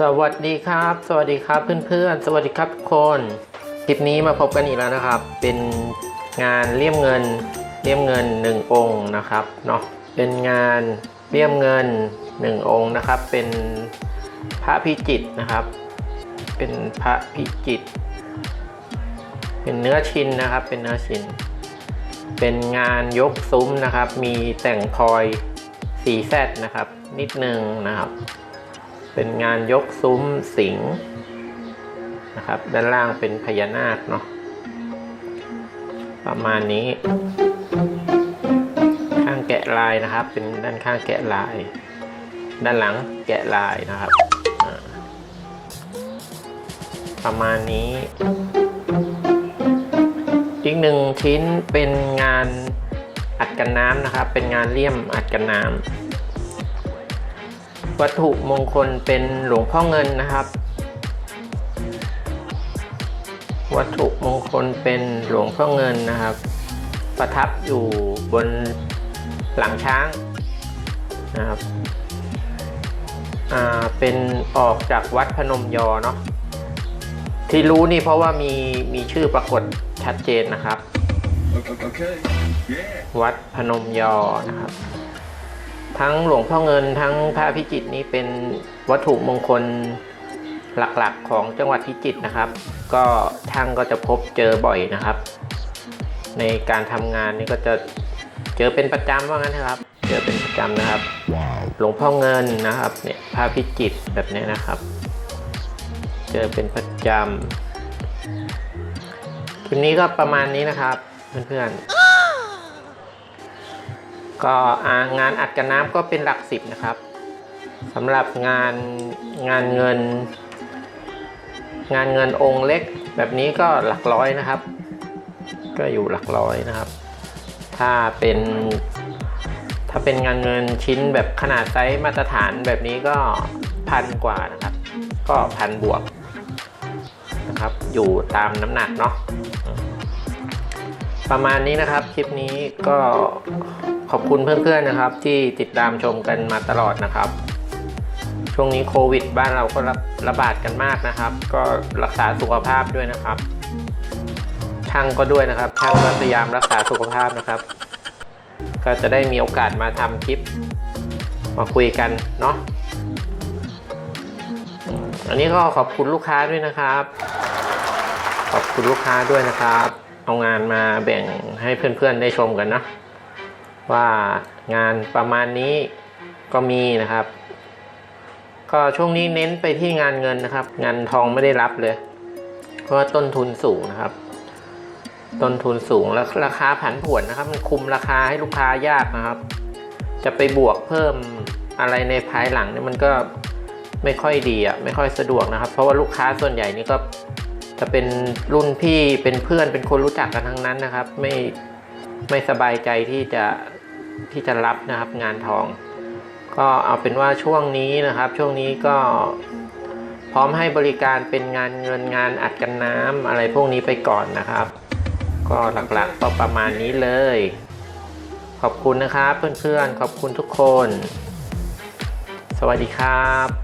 สวัสดีครับ สวัสดีครับเพื่อนๆ สวัสดีครับทุกคนคลิปนี้มาพบกันอีกแล้วนะครับ เป็นงานเลี่ยมเงินเลี่ยมเงินหนึ่งองค์นะครับเนาะเป็นงานเลี่ยมเงินหนึ่งองค์นะครับ เป็นพระพิจิตนะครับ เป็นพระพิจิต เป็นเนื้อชิ้นนะครับ เป็นเนื้อชิ้น เป็นงานยกซุ้มนะครับ มีแต่งพลอยสีแซดนะครับ นิดนึงนะครับ เป็นงานยกซุ้มสิงนะครับ ด้านล่างเป็นพญานาคเนาะประมาณนี้ ข้างแกะลายนะครับ เป็นด้านข้างแกะลาย ด้านหลังแกะลายนะครับ ประมาณนี้ อีกหนึ่งชิ้นเป็นงานอัดกันน้ำนะครับ เป็นงานเลี่ยมอัดกันน้ำ วัตถุมงคลเป็นหลวงพ่อเงินนะครับ วัตถุมงคลเป็นหลวงพ่อเงินนะครับ ประทับอยู่บนหลังช้างนะครับอ่าเป็นออกจากวัดพนมยอเนาะที่รู้นี่เพราะว่ามีมีชื่อปรากฏชัดเจนนะครับ Okay. Yeah. วัดพนมยอนะครับ ทั้งหลวงพ่อเงินทั้งพระพิจิตรนี้เป็นวัตถุมงคลหลักๆของจังหวัดพิจิตรนะครับ ก็ช่างก็จะพบเจอบ่อยนะครับ ในการทำงานนี่ก็จะเจอเป็นประจำว่างั้นนะครับ เจอเป็นประจำนะครับหลวงพ่อเงินนะครับเนี่ยพระพิจิตรแบบนี้นะครับ เจอเป็นประจำคลิปนี้ก็ประมาณนี้นะครับเพื่อนๆ ก็งานอัดกันน้ำก็เป็นหลักสิบนะครับสำหรับงานงานเงิน งานเงินองค์เล็ก แบบนี้ก็หลักร้อยนะครับ ก็อยู่หลักร้อยนะครับ ถ้าเป็นถ้าเป็นงานเงินชิ้นแบบขนาดไซส์มาตรฐานแบบนี้ก็พันกว่านะครับ ก็พันบวกนะครับอยู่ตามน้ำหนักเนาะประมาณนี้นะครับคลิปนี้ก็ ขอบคุณเพื่อนๆนะครับ ที่ติดตามชมกันมาตลอดนะครับ ช่วงนี้โควิด บ้านเราก็ระระบาดกันมากนะครับ ก็รักษาสุขภาพด้วยนะครับช่างก็ด้วยนะครับช่างก็พยายามรักษาสุขภาพนะครับ ก็จะได้มีโอกาสมาทำคลิป มาคุยกันเนาะอันนี้ก็ขอบคุณลูกค้าด้วยนะครับ ขอบคุณลูกค้าด้วยนะครับ เอางานมาแบ่งให้เพื่อนๆได้ชมกันนะ ว่างานประมาณนี้ก็มีนะครับ ก็ช่วงนี้เน้นไปที่งานเงินนะครับ งานทองไม่ได้รับเลย เพราะว่าต้นทุนสูงนะครับ ต้นทุนสูงแล้วราคาผันผวนนะครับ มันคุมราคาให้ลูกค้ายากนะครับ จะไปบวกเพิ่มอะไรในภายหลังเนี่ยมันก็ไม่ค่อยดีอะไม่ค่อยสะดวกนะครับ เพราะว่าลูกค้าส่วนใหญ่นี่ก็จะเป็นรุ่นพี่เป็นเพื่อนเป็นคนรู้จักกันทั้งนั้นนะครับ ไม่ ไม่สบายใจที่จะที่จะรับนะครับงานทอง ก็เอาเป็นว่าช่วงนี้นะครับ ช่วงนี้ก็พร้อมให้บริการเป็นงานเงินงานอัดกันน้ำอะไรพวกนี้ไปก่อนนะครับ ก็หลักๆก็ประมาณนี้เลย ขอบคุณนะครับเพื่อนๆขอบคุณทุกคน สวัสดีครับ